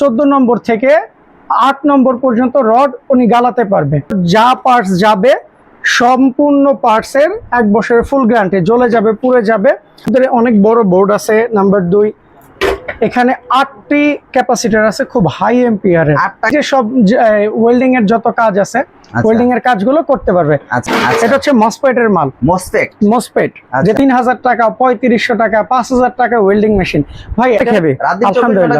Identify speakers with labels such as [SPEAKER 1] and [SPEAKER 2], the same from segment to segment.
[SPEAKER 1] চোদ্দ নম্বর থেকে আট নম্বর পর্যন্ত রড উনি গালাতে পারবে। যা পার্টস যাবে, সম্পূর্ণ পার্টসের এক বছরের ফুল গ্রান্টে জ্বলে যাবে, পুড়ে যাবে। অনেক বড় বোর্ড আছে নাম্বার দুই। এখানে আটটি ক্যাপাসিটার আছে খুব হাই
[SPEAKER 2] এম্পিয়ার
[SPEAKER 1] যে সব ওয়েল্ডিং এর যত কাজ আছে ওয়েল্ডিং এর কাজগুলো করতে পারবে।
[SPEAKER 2] আচ্ছা
[SPEAKER 1] এটা
[SPEAKER 2] আচ্ছা
[SPEAKER 1] হচ্ছে মসপেটের মাল।
[SPEAKER 2] মোসফেক
[SPEAKER 1] মোসপেট যে
[SPEAKER 2] আচ্ছা।
[SPEAKER 1] তিন হাজার টাকা পঁয়ত্রিশশো টাকা পাঁচ হাজার টাকা ওয়েল্ডিং মেশিন ভাই খেবে আলহামদুলিল্লাহ।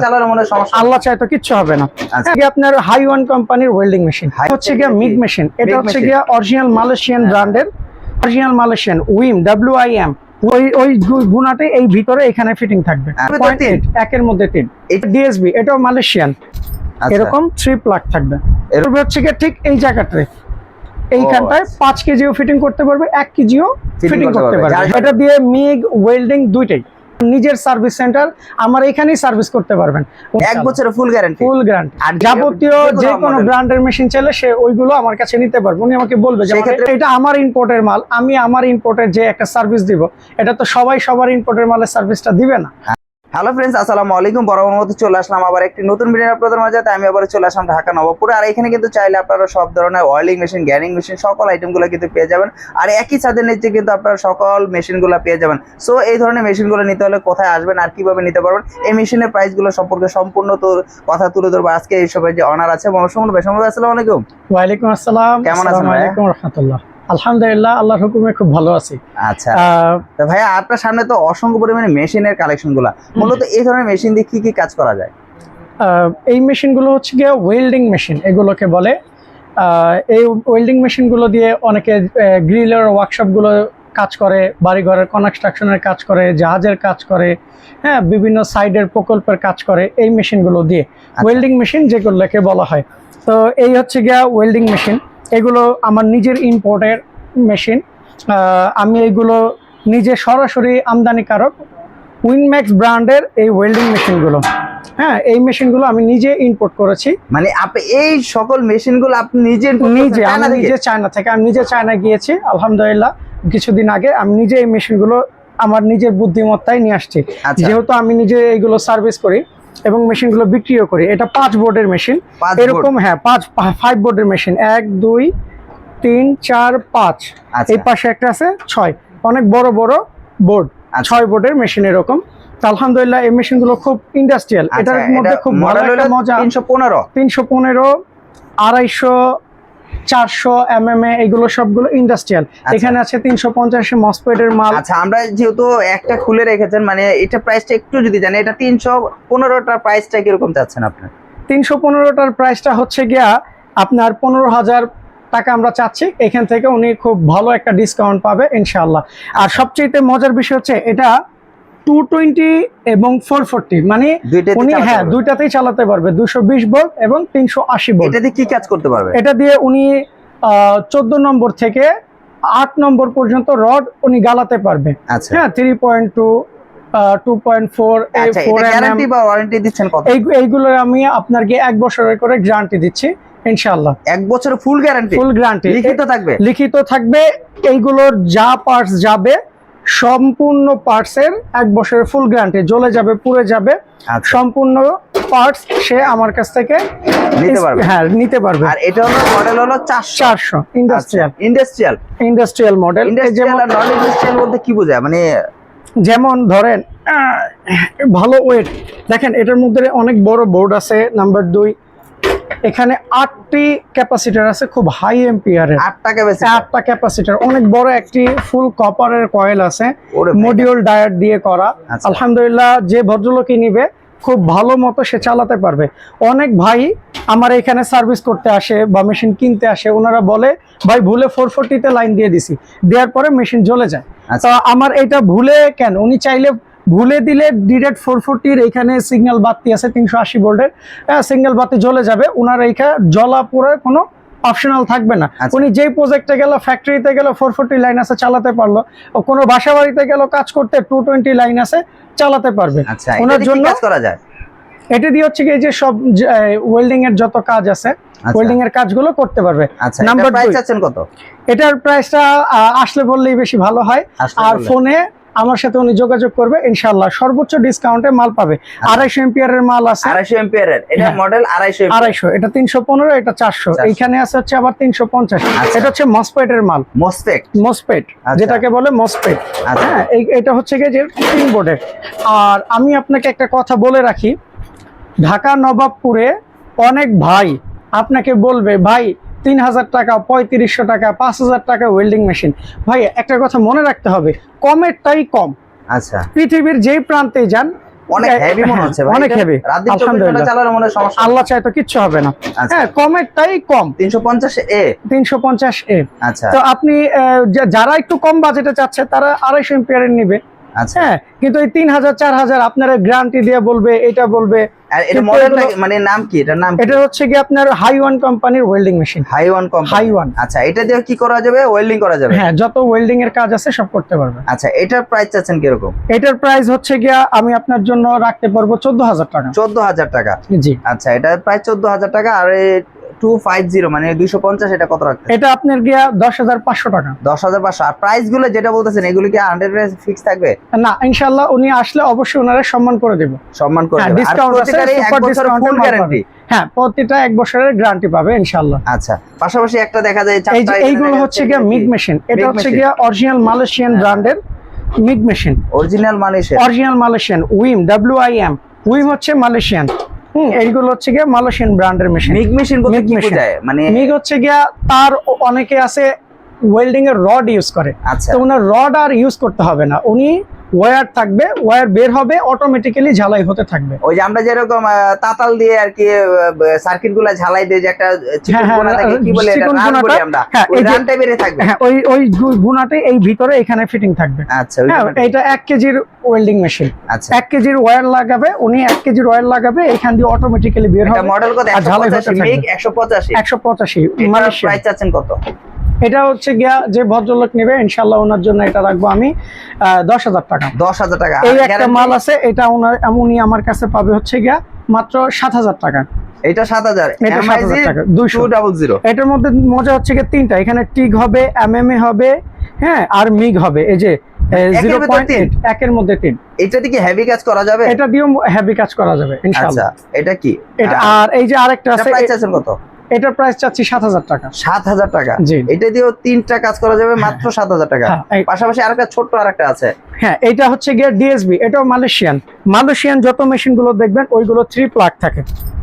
[SPEAKER 1] আল্লাহ চাই তো কিচ্ছু হবে না।
[SPEAKER 2] আচ্ছা।
[SPEAKER 1] আপনার হাই ওয়ান কোম্পানির ওয়েল্ডিং মেশিন হচ্ছে গিয়া মিগ মেশিন এটা হচ্ছে গিয়া অরিজিনাল মালয়েশিয়ান ব্র্যান্ডের অরিজিনাল মালয়েশিয়ান উইম ডাব্লিউ আই এম ওই ওই গু- এই ভিতরে এখানে ফিটিং থাকবে। eight, একের মধ্যে তিন।
[SPEAKER 2] এটা-
[SPEAKER 1] ডিএসবি এটাও মালয়েশিয়ান
[SPEAKER 2] আচ্ছা।
[SPEAKER 1] এরকম থ্রি প্লাগ থাকবে।
[SPEAKER 2] এর-
[SPEAKER 1] এরপর হচ্ছে গিয়ে ঠিক এই জায়গাটায় এইখানটায় পাঁচ কেজিও ফিটিং করতে পারবে এক কেজিও ফিটিং
[SPEAKER 2] করতে। পারবে।
[SPEAKER 1] এটা দিয়ে মিগ ওয়েল্ডিং দুইটাই। নিজের সার্ভিস সেন্টার আমার এখানেই সার্ভিস করতে পারবেন।
[SPEAKER 2] এক বছরের ফুল গ্যারান্টি
[SPEAKER 1] ফুল গ্যারান্টি
[SPEAKER 2] আর
[SPEAKER 1] যাবতীয়
[SPEAKER 2] যে কোনো
[SPEAKER 1] ব্র্যান্ডের মেশিন চাইলে সে ওইগুলো আমার কাছে নিতে পারবে। উনি আমাকে বলবে যে এটা আমার ইম্পোর্টের মাল আমি আমার ইম্পোর্টের যে একটা সার্ভিস দিব এটা তো সবাই সবার ইম্পোর্টের মালের সার্ভিসটা দিবে না।
[SPEAKER 2] হ্যালো ফ্রেন্ডস আসসালামু আলাইকুম। বরাবর মতো চলে আসলাম আবার একটি নতুন ভিডিও আপনাদের মাঝে। তাই আমি আবার চলে আসলাম ঢাকা নবাবপুরে। আর এখানে কিন্তু চাইলে আপনারা সব ধরনের অয়েলিং মেশিন গ্যারিং মেশিন সকল আইটেমগুলো কিন্তু পেয়ে যাবেন। আর একই ছাদের নিচে কিন্তু আপনারা সকল মেশিনগুলো পেয়ে যাবেন। সো এই ধরনের মেশিনগুলো নিতে হলে কোথায় আসবেন আর কীভাবে নিতে পারবেন? এই মেশিনের প্রাইসগুলো সম্পর্কে সম্পূর্ণ তো কথা তুলে ধরবো। আজকে এই সবের যে অনার আছে মনসুমন ভাই। সম্ভব আসসালামু আলাইকুম।
[SPEAKER 1] ওয়ালাইকুম আসসালাম।
[SPEAKER 2] কেমন আছেন ভাইয়া?
[SPEAKER 1] রহমতুল্লাহ। আলহামদুলিল্লাহ আল্লাহর হুকুমে খুব ভালো আছি।
[SPEAKER 2] আচ্ছা। ভাইয়া আপনার সামনে তো অসংখ্য পরিমাণে মেশিনের কালেকশনগুলো। মূলত এই ধরনের মেশিন দিয়ে কি কি কাজ করা যায়?
[SPEAKER 1] এই মেশিনগুলো হচ্ছে গিয়ে ওয়েল্ডিং মেশিন এগুলোকে বলে। এই ওয়েল্ডিং মেশিনগুলো দিয়ে অনেকে গ্রিলের ওয়ার্কশপগুলো কাজ করে বাড়িঘরের কনস্ট্রাকশনের কাজ করে জাহাজের কাজ করে হ্যাঁ বিভিন্ন সাইডের প্রকল্পের কাজ করে এই মেশিনগুলো দিয়ে। ওয়েল্ডিং মেশিন যেগুলোকে বলা হয়। তো এই হচ্ছে গিয়া ওয়েল্ডিং মেশিন এগুলো আমার নিজের ইম্পোর্টের মেশিন আমি এগুলো নিজে সরাসরি আমদানিকারক উইনম্যাক্স ব্র্যান্ডের এই ওয়েল্ডিং মেশিনগুলো হ্যাঁ এই মেশিনগুলো আমি নিজে ইম্পোর্ট করেছি।
[SPEAKER 2] মানে আপনি এই সকল মেশিনগুলো আপনি নিজে
[SPEAKER 1] নিজে আমি নিজে চায়না থেকে আমি নিজে চায়না গিয়েছি আলহামদুলিল্লাহ কিছুদিন আগে আমি নিজে এই মেশিনগুলো আমার নিজের বুদ্ধিমত্তায় নিয়ে আসছি।
[SPEAKER 2] আচ্ছা।
[SPEAKER 1] যেহেতু আমি নিজে এইগুলো সার্ভিস করি এবং মেশিনগুলো বিক্রিও করি। এটা পাঁচ বোর্ডের মেশিন। এরকম হ্যাঁ পাঁচ ফাইভ বোর্ডের মেশিন। এক দুই তিন চার পাঁচ।
[SPEAKER 2] আচ্ছা।
[SPEAKER 1] এই পাশে একটা আছে ছয়। অনেক বড় বড় বোর্ড।
[SPEAKER 2] আচ্ছা।
[SPEAKER 1] ছয় বোর্ডের মেশিন এরকম। আলহামদুলিল্লাহ এই মেশিনগুলো খুব ইন্ডাস্ট্রিয়াল
[SPEAKER 2] আচ্ছা,
[SPEAKER 1] এটার মধ্যে খুব ভালো একটা মজা।
[SPEAKER 2] 315
[SPEAKER 1] তিনশো পনেরো আড়াইশো চারশো এম এম এ এগুলো সবগুলো ইন্ডাস্ট্রিয়াল এখানে আছে তিনশো পঞ্চাশ মসপেটের মাল।
[SPEAKER 2] আচ্ছা আমরা যেহেতু একটা খুলে রেখেছেন মানে এটা প্রাইসটা একটু যদি জানেন এটা তিনশো পনেরোটার প্রাইসটা কীরকম চাচ্ছেন আপনি
[SPEAKER 1] তিনশো পনেরোটার প্রাইসটা হচ্ছে গিয়া আপনার পনেরো হাজার টাকা আমরা চাচ্ছি। এখান থেকে উনি খুব ভালো একটা ডিসকাউন্ট পাবে ইনশাআল্লাহ। আর সবচেয়ে মজার বিষয় হচ্ছে এটা টু টোয়েন্টি এবং ফোর ফোরটি মানে উনি হ্যাঁ দুইটাতেই চালাতে পারবে দুশো বিশ ভোল্ট এবং তিনশো আশি
[SPEAKER 2] এটা দিয়ে কি কাজ করতে পারবে?
[SPEAKER 1] এটা দিয়ে উনি চোদ্দ নম্বর থেকে আট নম্বর পর্যন্ত রড উনি গালাতে পারবে।
[SPEAKER 2] আচ্ছা।
[SPEAKER 1] হ্যাঁ থ্রি পয়েন্ট টু এইগুলো আমি আপনাকে এক বছরের করে গ্যারান্টি দিচ্ছি ইনশাআল্লাহ।
[SPEAKER 2] এক বছরের ফুল গ্যারান্টি
[SPEAKER 1] ফুল গ্যারান্টি
[SPEAKER 2] লিখিত থাকবে?
[SPEAKER 1] লিখিত থাকবে এইগুলোর যা পার্টস যাবে সম্পূর্ণ পার্টসের এক বছরের ফুল গ্যারান্টি জ্বলে যাবে পুড়ে যাবে
[SPEAKER 2] আচ্ছা।
[SPEAKER 1] সম্পূর্ণ পার্টস সে আমার কাছ থেকে
[SPEAKER 2] নিতে পারবে।
[SPEAKER 1] হ্যাঁ নিতে পারবে।
[SPEAKER 2] আর এটা হলো মডেল হলো চারশো।
[SPEAKER 1] চারশো industrial
[SPEAKER 2] industrial
[SPEAKER 1] industrial model
[SPEAKER 2] industrial আর নন ইন্ডাস্ট্রিয়াল বলতে কি বোঝায়? মানে
[SPEAKER 1] যেমন ধরেন ভালো ওয়েট দেখেন এটার মধ্যে অনেক বড় বোর্ড আছে নাম্বার দুই। এখানে আটটি ক্যাপাসিটার আছে খুব হাই এম্পিয়ারের
[SPEAKER 2] টাকা
[SPEAKER 1] আটটা ক্যাপাসিটার? অনেক বড় একটি ফুল কপারের কয়েল আছে মডিউল ডায়ার দিয়ে করা।
[SPEAKER 2] আচ্ছা।
[SPEAKER 1] আলহামদুলিল্লাহ যে ভদ্রলোকই নিবে খুব ভালো মতো সে চালাতে পারবে। অনেক ভাই আমার এখানে সার্ভিস করতে আসে বা মেশিন কিনতে আসে ওনারা বলে ভাই ভুলে ফোর ফোরটিতে লাইন দিয়ে দিছি। দেওয়ার পরে মেশিন জ্বলে যায়।
[SPEAKER 2] আচ্ছা।
[SPEAKER 1] তো আমার এটা ভুলে কেন? উনি চাইলে ভুলে দিলে ডিরেক্ট ফোর ফোরটির এখানে সিগন্যাল বাতি আছে তিনশো আশি ভোল্টের। সিগন্যাল বাতি জ্বলে যাবে ওনার এইখানে জ্বলা পুরার কোনো অপশনাল থাকবে না।
[SPEAKER 2] আচ্ছা।
[SPEAKER 1] উনি যেই প্রজেক্টে গেল ফ্যাক্টরিতে গেল ফোর ফোরটি লাইন আছে চালাতে পারল। ও কোনো বাসা বাড়িতে গেল কাজ করতে টু টোয়েন্টি লাইন আছে চালাতে পারবে।
[SPEAKER 2] আচ্ছা
[SPEAKER 1] ওনার জন্য
[SPEAKER 2] করা যায়?
[SPEAKER 1] এটা দিয়ে হচ্ছে কি এই যে সব ওয়েল্ডিং এর যত কাজ আছে ওয়েল্ডিং এর কাজগুলো করতে পারবে।
[SPEAKER 2] আচ্ছা
[SPEAKER 1] নাম্বার
[SPEAKER 2] প্রাইস। চাচ্ছেন কত?
[SPEAKER 1] এটার প্রাইসটা আসলে বললেই বেশি ভালো হয়। আর ফোনে আমার সাথে উনি যোগাযোগ করবে ইনশাল্লাহ সর্বোচ্চ ডিসকাউন্টে মাল পাবে। আড়াইশো এম্পিয়ারের মাল আছে।
[SPEAKER 2] আড়াইশো এম্পিয়ারের। এটা
[SPEAKER 1] হ্যাঁ।
[SPEAKER 2] মডেল আড়াইশো
[SPEAKER 1] আড়াইশো। এটা তিনশো পনেরো এটা চারশো।
[SPEAKER 2] 400
[SPEAKER 1] এইখানে আছে হচ্ছে আবার তিনশো পঞ্চাশ।
[SPEAKER 2] আচ্ছা।
[SPEAKER 1] এটা হচ্ছে মসপেটের মাল।
[SPEAKER 2] মোস্টেক
[SPEAKER 1] মসপেট
[SPEAKER 2] আচ্ছা।
[SPEAKER 1] যেটাকে বলে মসপেট
[SPEAKER 2] আচ্ছা।
[SPEAKER 1] হ্যাঁ এই- এটা হচ্ছে গিয়ে যে তিন বোর্ডের আর আমি আপনাকে একটা কথা বলে রাখি ঢাকা নবাবপুরে অনেক ভাই আপনাকে বলবে ভাই তিন হাজার টাকা পঁয়ত্রিশশো টাকা পাঁচ হাজার টাকা ওয়েল্ডিং মেশিন ভাই একটা কথা মনে রাখতে হবে কমেরটাই কম।
[SPEAKER 2] আচ্ছা।
[SPEAKER 1] পৃথিবীর যেই প্রান্তে যান
[SPEAKER 2] অনেক
[SPEAKER 1] হ্যাঁ,
[SPEAKER 2] হেভি মনে হচ্ছে
[SPEAKER 1] অনেক হেভি
[SPEAKER 2] রাত দিন চব্বিশ ঘণ্টা
[SPEAKER 1] আলহামদুলিল্লাহ
[SPEAKER 2] চালানো মনে সমস্যা।
[SPEAKER 1] আল্লাহ চাই তো কিচ্ছু হবে না।
[SPEAKER 2] আচ্ছা।
[SPEAKER 1] হ্যাঁ কমেরটাই কম।
[SPEAKER 2] এ
[SPEAKER 1] এ
[SPEAKER 2] আচ্ছা।
[SPEAKER 1] তো আপনি যারা একটু কম বাজেটে চাচ্ছে তারা আড়াইশো এম্পিয়ারের নিবে।
[SPEAKER 2] আচ্ছা।
[SPEAKER 1] হ্যাঁ কিন্তু এই তিন হাজার চার হাজার আপনারা গ্যারান্টি দিয়ে বলবে এটা বলবে
[SPEAKER 2] আর এটা মডেলটা মানে নাম কি? এটার নাম
[SPEAKER 1] এটা হচ্ছে কি আপনার হাই ওয়ান কোম্পানির welding machine
[SPEAKER 2] Hi One company
[SPEAKER 1] Hi One
[SPEAKER 2] আচ্ছা এটা দিয়ে কি করা যাবে? ওয়েল্ডিং করা যাবে?
[SPEAKER 1] হ্যাঁ যত ওয়েল্ডিং এর কাজ আছে সব করতে পারবে।
[SPEAKER 2] আচ্ছা এটার প্রাইস চাচ্ছেন কীরকম?
[SPEAKER 1] এটার প্রাইস হচ্ছে গিয়া আমি আপনার জন্য রাখতে পারব চোদ্দ হাজার টাকা।
[SPEAKER 2] চোদ্দ হাজার টাকা।
[SPEAKER 1] জি।
[SPEAKER 2] আচ্ছা এটা প্রাইস চোদ্দ হাজার টাকা আর টু ফাইভ জিরো মানে দুইশো পঞ্চাশ এটা কত রাখতে
[SPEAKER 1] এটা আপনার গিয়া দশ হাজার পাঁচশো টাকা।
[SPEAKER 2] দশ হাজার পাঁচশো। আর প্রাইসগুলো যেটা বলতেছেন এগুলো কি ফিক্স থাকবে?
[SPEAKER 1] না উনি আসলে অবশ্যই ওনারা সম্মান করে দেব।
[SPEAKER 2] সম্মান করে
[SPEAKER 1] হ্যাঁ
[SPEAKER 2] আর
[SPEAKER 1] ডিসকাউন্ট
[SPEAKER 2] এক বছরের ফুল গ্যারান্টি
[SPEAKER 1] হ্যাঁ প্রতিটা এক বছরের গ্যারান্টি পাবে
[SPEAKER 2] আচ্ছা পাশাপাশি একটা দেখা যায় চারটা
[SPEAKER 1] এইগুলো হচ্ছে গিয়া
[SPEAKER 2] কি?
[SPEAKER 1] মেশিন এটা হচ্ছে। গিয়া অরিজিনাল মালয়েশিয়ান। ব্র্যান্ডের MIG machine
[SPEAKER 2] original Malaysia
[SPEAKER 1] original Malaysian Wim W I M উইম হচ্ছে মালয়েশিয়ান হুম এইগুলো হচ্ছে গিয়া মালয়েশিয়ান ব্র্যান্ডের মেশিন
[SPEAKER 2] মিগ মেশিন বলতে কি বোঝায়? মানে
[SPEAKER 1] মিগ হচ্ছে গিয়া তার অনেকে আছে ওয়েল্ডিং এর রড ইউজ করে।
[SPEAKER 2] আচ্ছা।
[SPEAKER 1] তো ওনার রড আর ইউজ করতে হবে না। উনি ওয়্যার থাকবে ওয়্যার বের হবে অটোমেটিক্যালি ঝালাই হতে থাকবে।
[SPEAKER 2] ওই যে আমরা যেরকম তাতাল দিয়ে আর কি সার্কিটগুলা ঝালাই দিয়ে যে একটা চিকন
[SPEAKER 1] হ্যাঁ, হ্যাঁ,
[SPEAKER 2] থাকে কি বলে
[SPEAKER 1] হ্যাঁ,
[SPEAKER 2] ওই
[SPEAKER 1] ওই গুণাতে এই ভিতরে এখানে ফিটিং থাকবে।
[SPEAKER 2] আচ্ছা
[SPEAKER 1] এটা এক কেজির ওয়েল্ডিং মেশিন
[SPEAKER 2] আচ্ছা।
[SPEAKER 1] এক কেজির ওয়্যার লাগাবে উনি এক কেজির ওয়্যার লাগাবে এখান দিয়ে অটোমেটিক্যালি বের
[SPEAKER 2] এটা
[SPEAKER 1] হবে
[SPEAKER 2] মডেল কত?
[SPEAKER 1] ঝালাই হতে
[SPEAKER 2] 185
[SPEAKER 1] থাকবে।
[SPEAKER 2] মিগ 185
[SPEAKER 1] একশো পঁচাশি
[SPEAKER 2] এটার প্রাইস চাচ্ছেন কত?
[SPEAKER 1] এটা হচ্ছে গিয়া যে ভদ্রলোক নেবে ইনশাল্লাহ ওনার জন্য এটা রাখব আমি দশ হাজার টাকা।
[SPEAKER 2] 10000 টাকা।
[SPEAKER 1] এই একটা মাল আছে এটা ওনার উনি আমার কাছে পাবে হচ্ছে গিয়া মাত্র সাত হাজার টাকা।
[SPEAKER 2] এটা
[SPEAKER 1] সাত হাজার। টাকা দুইশো।
[SPEAKER 2] 200
[SPEAKER 1] এটার মধ্যে মজা হচ্ছে গিয়ে তিনটা এখানে হবে এমএমএ হবে হ্যাঁ আর মিগ হবে এই যে জিরো পয়েন্ট একের মধ্যে তিন।
[SPEAKER 2] এটা হেভি কাজ করা যাবে?
[SPEAKER 1] এটা দিয়েও হেভি কাজ করা যাবে
[SPEAKER 2] আচ্ছা এটা কি?
[SPEAKER 1] এটা আর এই যে আরেকটা আছে
[SPEAKER 2] কত?
[SPEAKER 1] এটার প্রাইস চাচ্ছি সাত হাজার টাকা।
[SPEAKER 2] 7000 টাকা? এটা দিয়েও তিনটা কাজ করা যাবে মাত্র 7000 টাকা।
[SPEAKER 1] হ্যাঁ,
[SPEAKER 2] পাশাপাশি আরেকটা ছোট্ট আরেকটা আছে।
[SPEAKER 1] হ্যাঁ এটা হচ্ছে গিয়ে ডিএসবি এটাও মালয়েশিয়ান মালয়েশিয়ান যত মেশিনগুলো দেখবেন ওইগুলো থ্রি প্লাগ থাকে।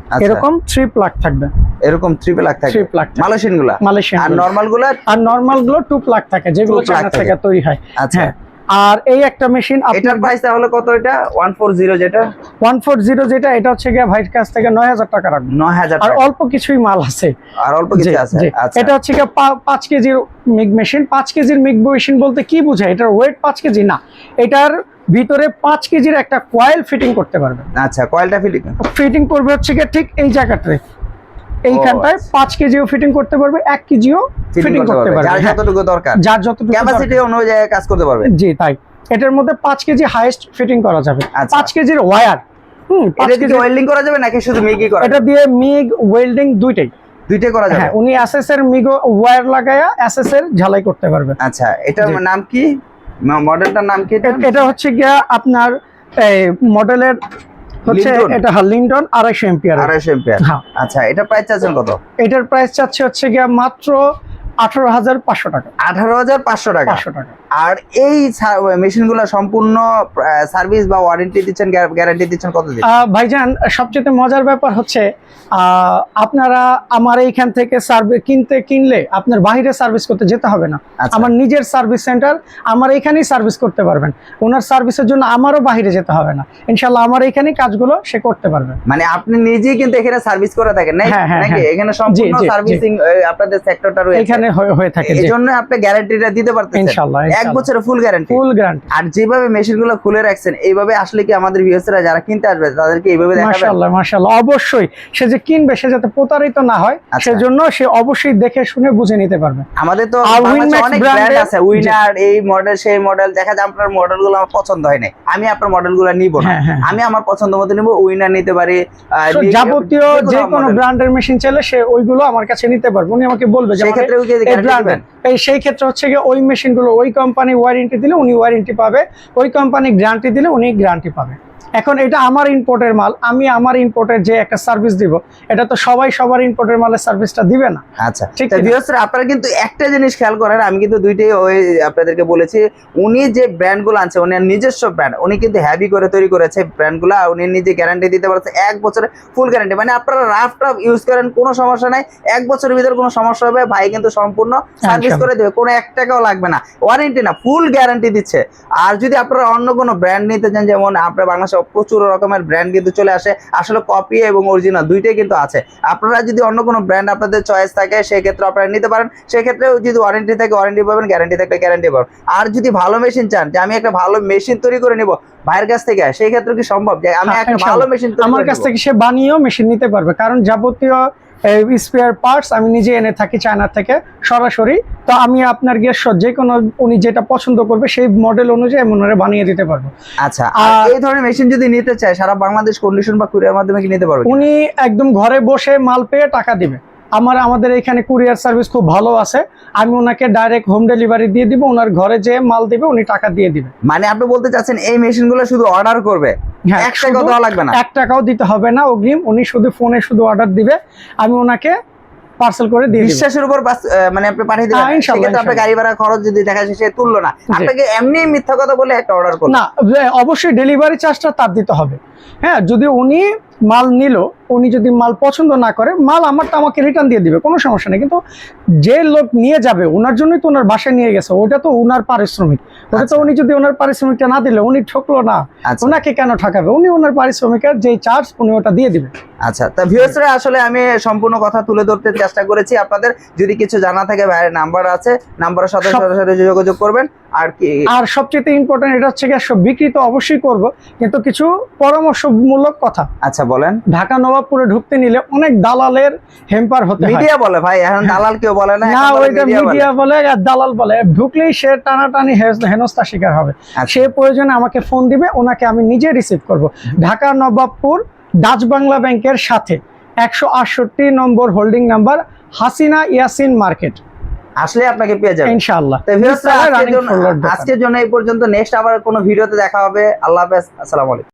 [SPEAKER 2] আচ্ছা,
[SPEAKER 1] এরকম থ্রি প্লাগ থাকবে।
[SPEAKER 2] এরকম থ্রি লাখ থাকে।
[SPEAKER 1] থ্রি প্লাগ
[SPEAKER 2] মালয়েশিয়ানগুলা?
[SPEAKER 1] মালয়েশিয়ান
[SPEAKER 2] আর নরমালগুলা?
[SPEAKER 1] আর নর্মালগুলো টু প্লাগ থাকে যেগুলো চায়না
[SPEAKER 2] থেকে
[SPEAKER 1] তৈরি হয়।
[SPEAKER 2] আচ্ছা।
[SPEAKER 1] হ্যাঁ। আর এই একটা মেশিন
[SPEAKER 2] এটার
[SPEAKER 1] আপনার
[SPEAKER 2] প্রাইস তাহলে কত এটা? 140 যেটা?
[SPEAKER 1] ওয়ান ফোর জিরো যেটা এটা হচ্ছে গিয়ে ভাইট কাছ থেকে নয় হাজার টাকা রাখবে।
[SPEAKER 2] 9000
[SPEAKER 1] আর অল্প কিছুই মাল আছে।
[SPEAKER 2] আর অল্প কিছু আছে। আচ্ছা।
[SPEAKER 1] এটা হচ্ছে গিয়ে পা- পাঁচ কেজির মিগ মেশিন। পাঁচ কেজির মিগ মেশিন বলতে কি বোঝায়? এটার ওয়েট পাঁচ কেজি? না। এটার ভিতরে পাঁচ কেজির একটা কয়েল ফিটিং করতে পারবে
[SPEAKER 2] আচ্ছা কয়েলটা ফিটিং
[SPEAKER 1] ফিটিং করবে হচ্ছে গিয়ে ঠিক এই জায়গাটায় এইখানটায়
[SPEAKER 2] আচ্ছা।
[SPEAKER 1] পাঁচ কেজিও ফিটিং করতে পারবে এক কেজিও ফিটিং করতে পারবে
[SPEAKER 2] যার
[SPEAKER 1] হ্যাঁ,
[SPEAKER 2] যতটুকু দরকার।
[SPEAKER 1] যার যতটুকু
[SPEAKER 2] ক্যাপাসিটি অনুযায়ী কাজ করতে পারবে।
[SPEAKER 1] জি তাই। এটার মধ্যে পাঁচ কেজি হাইয়েস্ট ফিটিং করা যাবে।
[SPEAKER 2] আচ্ছা।
[SPEAKER 1] পাঁচ কেজির ওয়্যার হুম
[SPEAKER 2] এটা কি ওয়েল্ডিং করা যাবে নাকি শুধু করা
[SPEAKER 1] এটা দিয়ে মিগ ওয়েল্ডিং দুইটাই।
[SPEAKER 2] দুইটাই করা যাবে?
[SPEAKER 1] হ্যাঁ উনি এসএস এর মিগো ওয়্যার লাগায়া এসএস এর ঝালাই করতে পারবে।
[SPEAKER 2] আচ্ছা এটার নাম কি? মডেলটার নাম কি এটা?
[SPEAKER 1] হচ্ছে গিয়া আপনার মডেলের হচ্ছে এটা হ্যাঁ লিন্টন এম্পিয়ার। হ্যাঁ।
[SPEAKER 2] আচ্ছা এটা প্রাইস চাচ্ছেন কত?
[SPEAKER 1] এটার প্রাইস চাচ্ছে হচ্ছে গিয়া মাত্র আঠারো হাজার পাঁচশো টাকা।
[SPEAKER 2] আঠারো হাজার পাঁচশো টাকা।
[SPEAKER 1] পাঁচশো টাকা।
[SPEAKER 2] আর এই মেশিনগুলো সম্পূর্ণ সার্ভিস বা ওয়ারেন্টি দিচ্ছেন গ্যারান্টি দিচ্ছেন কত দিন?
[SPEAKER 1] ভাইজান সবচেয়ে মজার ব্যাপার হচ্ছে আপনারা আমার এইখান থেকে সার্ভিস কিনতে কিনলে আপনার বাইরে সার্ভিস করতে যেতে হবে না।
[SPEAKER 2] আচ্ছা।
[SPEAKER 1] আমার নিজের সার্ভিস সেন্টার আমার এখানেই সার্ভিস করতে পারবেন। ওনার সার্ভিসের জন্য আমারও বাইরে যেতে হবে না। ইনশাল্লাহ আমার এইখানেই কাজগুলো সে করতে পারবে।
[SPEAKER 2] মানে আপনি নিজেই কিন্তু এখানে সার্ভিস করে থাকেন নাকি?
[SPEAKER 1] হ্যাঁ, হ্যাঁ, হ্যাঁ।
[SPEAKER 2] এখানে সম্পূর্ণ সার্ভিসিং আপনাদের সেক্টরটা রয়েছে।
[SPEAKER 1] এখানে হয়ে- থাকে
[SPEAKER 2] এই জন্য আপনি গ্যারান্টিটা দিতে পারতেছেন।
[SPEAKER 1] ইনশাল্লাহ
[SPEAKER 2] এক বছরের ফুল গ্যারান্টি
[SPEAKER 1] ফুল গ্রান্ট
[SPEAKER 2] আর যেভাবে মেশিনগুলো খুলে রাখছেন এইভাবে আসলে কি আমাদের ভিউয়ার্সরা যারা কিনতে আসবে তাদেরকে এইভাবে দেখাবেন?
[SPEAKER 1] মাশাআল্লাহ মাশাআল্লাহ। অবশ্যই সে যে কিনবে সে যাতে প্রতারিত না হয়
[SPEAKER 2] আচ্ছা।
[SPEAKER 1] সেজন্য সে অবশ্যই দেখে শুনে বুঝে নিতে পারবে।
[SPEAKER 2] আমাদের তো অনেক ব্র্যান্ড আছে উইনার এই মডেল সেই মডেল দেখা যায় আপনার মডেলগুলো আমার পছন্দ হয় নাই। আমি আপনার মডেলগুলো নিব না।
[SPEAKER 1] হ্যাঁ, হ্যাঁ।
[SPEAKER 2] আমি আমার পছন্দ মতো নিব উইনার নিতে পারি
[SPEAKER 1] যাবতীয়
[SPEAKER 2] যে কোনো
[SPEAKER 1] ব্র্যান্ডের মেশিন চাইলে সে ওইগুলো আমার কাছে নিতে পারবে। উনি আমাকে বলবে যে এই
[SPEAKER 2] গ্যারান্টি
[SPEAKER 1] এর। এই সেই ক্ষেত্রে হচ্ছে গিয়ে ওই মেশিনগুলো ওই কোম্পানি ওয়ারেন্টি দিলে উনি ওয়ারেন্টি পাবে, ওই কোম্পানি গ্যারান্টি দিলে উনি গ্যারান্টি পাবে। এখন এটা আমার ইম্পোর্টের মাল আমি আমার ইম্পোর্টের যে একটা সার্ভিস দিব এটা তো সবাই সবার ইম্পোর্টের মালের সার্ভিসটা দিবে না।
[SPEAKER 2] আচ্ছা
[SPEAKER 1] ঠিক আছে।
[SPEAKER 2] আপনারা কিন্তু একটা জিনিস খেয়াল করেন আমি কিন্তু দুইটাই ওই আপনাদেরকে বলেছি উনি যে ব্র্যান্ডগুলো আনছে উনি নিজস্ব ব্র্যান্ড উনি কিন্তু হ্যাভি করে তৈরি করেছে ব্র্যান্ডগুলো উনি নিজে গ্যারান্টি দিতে পারছে এক বছরের ফুল গ্যারান্টি মানে আপনারা রাফ টাফ ইউজ করেন কোনো সমস্যা নাই এক বছরের ভিতরে কোনো সমস্যা হবে ভাই কিন্তু সম্পূর্ণ সার্ভিস করে দেবে কোনো এক টাকাও লাগবে না ওয়ারেন্টি না ফুল গ্যারান্টি দিচ্ছে। আর যদি আপনারা অন্য কোনো ব্র্যান্ড নিতে চান যেমন আপনার বাংলাদেশে প্রচুর রকমের ব্র্যান্ড কিন্তু চলে আসে। আসলে কপি এবং অরিজিনাল দুইটাই কিন্তু আছে। আপনারা যদি অন্য কোনো ব্র্যান্ড আপনাদের চয়েস থাকে সেই ক্ষেত্রে আপনারা নিতে পারেন। সেক্ষেত্রেও যদি ওয়ারেন্টি থাকে ওয়ারেন্টি পাবেন গ্যারেন্টি থাকলে গ্যারেন্টি পাবেন। আর যদি ভালো মেশিন চান যে আমি একটা ভালো মেশিন তৈরি করে নিব ভাইয়ের কাছ থেকে সেই ক্ষেত্রে কি সম্ভব? যে আমি
[SPEAKER 1] হ্যাঁ,
[SPEAKER 2] একটা ভালো মেশিন
[SPEAKER 1] আমার কাছ থেকে সে বানিয়েও মেশিন নিতে পারবে। কারণ যাবতীয় স্পেয়ার পার্টস আমি নিজে এনে থাকি চায়নার থেকে সরাসরি। তো আমি আপনার গ্যাস যে কোনো উনি যেটা পছন্দ করবে সেই মডেল অনুযায়ী আমি ওনারা বানিয়ে দিতে পারব।
[SPEAKER 2] আচ্ছা আর
[SPEAKER 1] আর-
[SPEAKER 2] এই ধরনের মেশিন যদি নিতে চায় সারা বাংলাদেশ কন্ডিশন বা কুরিয়ার মাধ্যমে কি নিতে পারবে
[SPEAKER 1] উনি একদম ঘরে বসে মাল পেয়ে টাকা দিবে। আমার আমাদের এখানে কুরিয়ার সার্ভিস খুব ভালো আছে। আমি ওনাকে ডাইরেক্ট হোম ডেলিভারি দিয়ে দিব ওনার ঘরে যে মাল দিবে উনি টাকা দিয়ে দিবে।
[SPEAKER 2] মানে আপনি বলতে চাচ্ছেন এই মেশিনগুলো শুধু অর্ডার করবে?
[SPEAKER 1] হ্যাঁ,
[SPEAKER 2] এক টাকাও দেওয়া লাগবে না?
[SPEAKER 1] এক টাকাও দিতে হবে না অগ্রিম উনি শুধু ফোনে শুধু অর্ডার দিবে। আমি ওনাকে পার্সেল করে দিয়ে
[SPEAKER 2] বিশ্বাসের উপর মানে আপনি পাঠিয়ে দিবেন।
[SPEAKER 1] হ্যাঁ,
[SPEAKER 2] সেক্ষেত্রে আপনার গাড়ি ভাড়া খরচ যদি দেখা যায় সে তুললো না। আপনাকে এমনি মিথ্যা কথা বলে একটা অর্ডার করল।
[SPEAKER 1] না অবশ্যই ডেলিভারি চার্জটা তার দিতে হবে। হ্যাঁ যদি উনি মাল নিল উনি যদি মাল পছন্দ না করে মাল আমারটা আমাকে রিটার্ন দিয়ে দিবে কোনো সমস্যা নেই। কিন্তু যে লোক নিয়ে যাবে ওনার জন্যই তো ওনার বাসায় নিয়ে গেছে ওটা তো ওনার পারিশ্রমিক। ওটা তো
[SPEAKER 2] আচ্ছা।
[SPEAKER 1] উনি যদি ওনার পারিশ্রমিকটা না দিলে উনি ঠকলো না।
[SPEAKER 2] আচ্ছা।
[SPEAKER 1] ওনাকে কেন ঠকাবে? উনি ওনার পারিশ্রমিকের যে চার্জ উনি ওটা দিয়ে দিবে।
[SPEAKER 2] আচ্ছা তা ভিউয়ার্সরা আসলে আমি সম্পূর্ণ কথা তুলে ধরতে চেষ্টা করেছি আপনাদের। যদি কিছু জানা থাকে ভাইয়ের নাম্বার আছে নাম্বারের সাথে সরাসরি যোগাযোগ করবেন। আর কি
[SPEAKER 1] আর সবচেয়ে ইম্পর্টেন্ট এটা হচ্ছে সব বিক্রি তো অবশ্যই করব কিন্তু কিছু পরামর্শমূলক কথা।
[SPEAKER 2] আচ্ছা বলেন।
[SPEAKER 1] ঢাকা নবাবপুরে ঢুকতে নিলে অনেক দালালের হেম্পার হতে
[SPEAKER 2] মিডিয়া বলে ভাই এখন দালাল কেউ বলে না
[SPEAKER 1] না ওইটা মিডিয়া বলে। আর দালাল বলে। ঢুকলেই সে টানাটানি হেনস্থার শিকার হবে।
[SPEAKER 2] আচ্ছা।
[SPEAKER 1] সে প্রয়োজনে আমাকে ফোন দিবে ওনাকে আমি নিজে রিসিভ করব। ঢাকা নবাবপুর ডাচ বাংলা ব্যাংকের সাথে একশো আটষট্টি নম্বর holding number Hasina Yasin market.
[SPEAKER 2] আসলে আপনাকে পেয়ে যাবেন।
[SPEAKER 1] ইনশাআল্লাহ।
[SPEAKER 2] তো আজকের জন্য আজকের জন্য এই পর্যন্ত। নেক্সট আবার কোনো ভিডিওতে দেখা হবে। আল্লাহ হাফেজ। আসসালামু আলাইকুম।